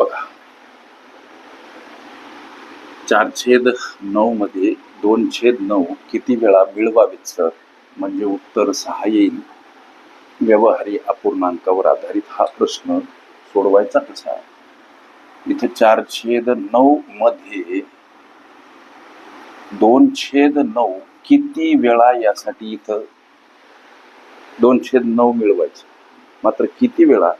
बघा. चार छेद नऊ मध्ये दोन छेद नऊ किती वेळा मिळवावेत सर म्हणजे उत्तर सहा येईल. व्यवहारी अपूर्णांकावर आधारित हा प्रश्न सोडवायचा कसा? इथे चार छेद नऊ मध्ये दोन छेद नऊ किती वेळा यासाठी इथं दोन छेद नऊ मिळवायचं? मात्र किती वेळा?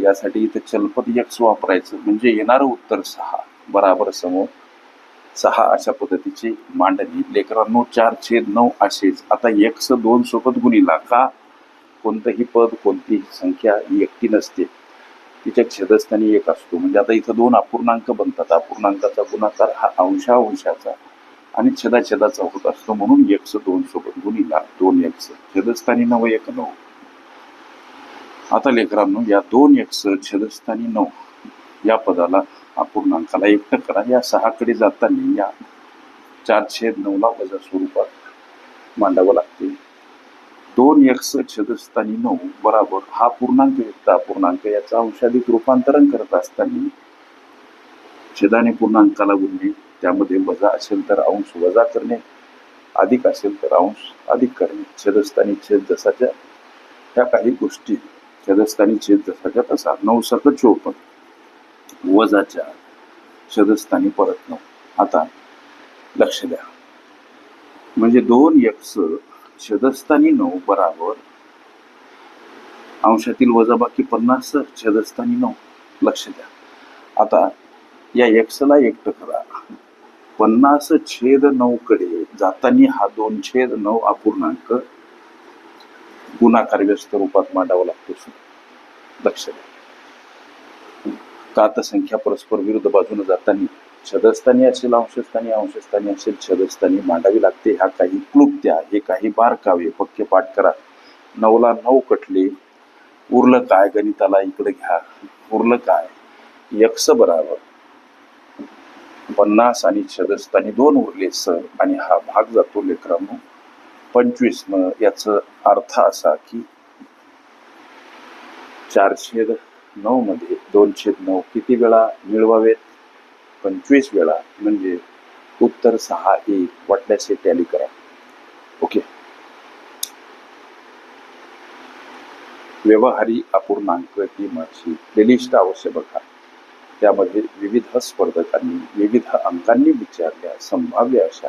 यासाठी इथं चलपद यक्ष वापरायचं. म्हणजे येणारं उत्तर सहा. बराबर समोर. सहा अशा पद्धतीची मांडणी. लेकरांनो चार छेद नऊ असेच. आता यक्ष दोन सोबत गुणिला का? कोणतंही पद कोणतीही संख्या ही एकटी नसते. तिच्या छेदस्थानी एक असतो. म्हणजे आता इथं दोन अपूर्णांक बनतात. अपूर्णांकाचा गुणाकार हा अंशांशाचा आणि छेदाछेदाचा होत असतो. म्हणून यक्ष दोन सोबत गुणिला दोन यक्ष छेदस्थानी नव एक नऊ. आता लेकरांनो या दोन एक्स छेदस्थानी नऊ या पदाला अपूर्णांकाला एकटं करा. या सहाकडे जाताना या चार छेद नऊला वजा स्वरूपात मांडावं लागते. दोन एक्स छेदस्थानी नऊ बराबर हा पूर्णांक युक्त अपूर्णांक. याचं अंशाधिक रूपांतरण करत असताना छेदाने पूर्णांकाला गुणणे त्यामध्ये वजा असेल तर अंश वजा करणे अधिक असेल तर अंश अधिक करणे. छेदस्थानी छेद जसाच्या ह्या काही गोष्टी छदस्थानी छेद जसाच्या तसा नऊ सक चोपन्न वजाच्या छदस्थानी परत नऊ. आता लक्ष द्या. म्हणजे दोन एक्स छदस्थानी नऊ बराबर अंशातील वजाबाकी पन्नास छदस्थानी नऊ. लक्ष द्या. आता या एक्सला एकटं करा. पन्नास छेद नऊ कडे जातानी हा दोन छेद नऊ अपूर्णांक गुणाकार कार्यस्त रूपात मांडावा लागतो लक्ष द्या. का संख्या परस्पर विरुद्ध बाजूने जाताना छदस्थानी असेल अंशस्थानी अंशस्थानी असेल छदस्थानी मांडावी लागते. ह्या काही क्लुप्त्या हे काही बारकावे पक्के पाठ करा. नऊला नऊ कटले उरलं काय गणिताला इकडे घ्या. उरलं काय? यक्ष बराबर. पन्नास आणि छदस्थानी दोन उरले सर आणि हा भाग जातो लेकरांनो. पंचवीस न याचा अर्थ असा की चार छेद नऊ मध्ये दोन छेद नऊ किती वेळा मिळवावेत? पंचवीस वेळा म्हणजे उत्तर सहा एक वाटल्यास हे टॅली करा. ओके. व्यवहारी अपूर्णांक ही माझी प्लेलिस्ट अवश्य बघा. त्यामध्ये विविध स्पर्धकांनी विविध अंकांनी विचारल्या संभाव्य अशा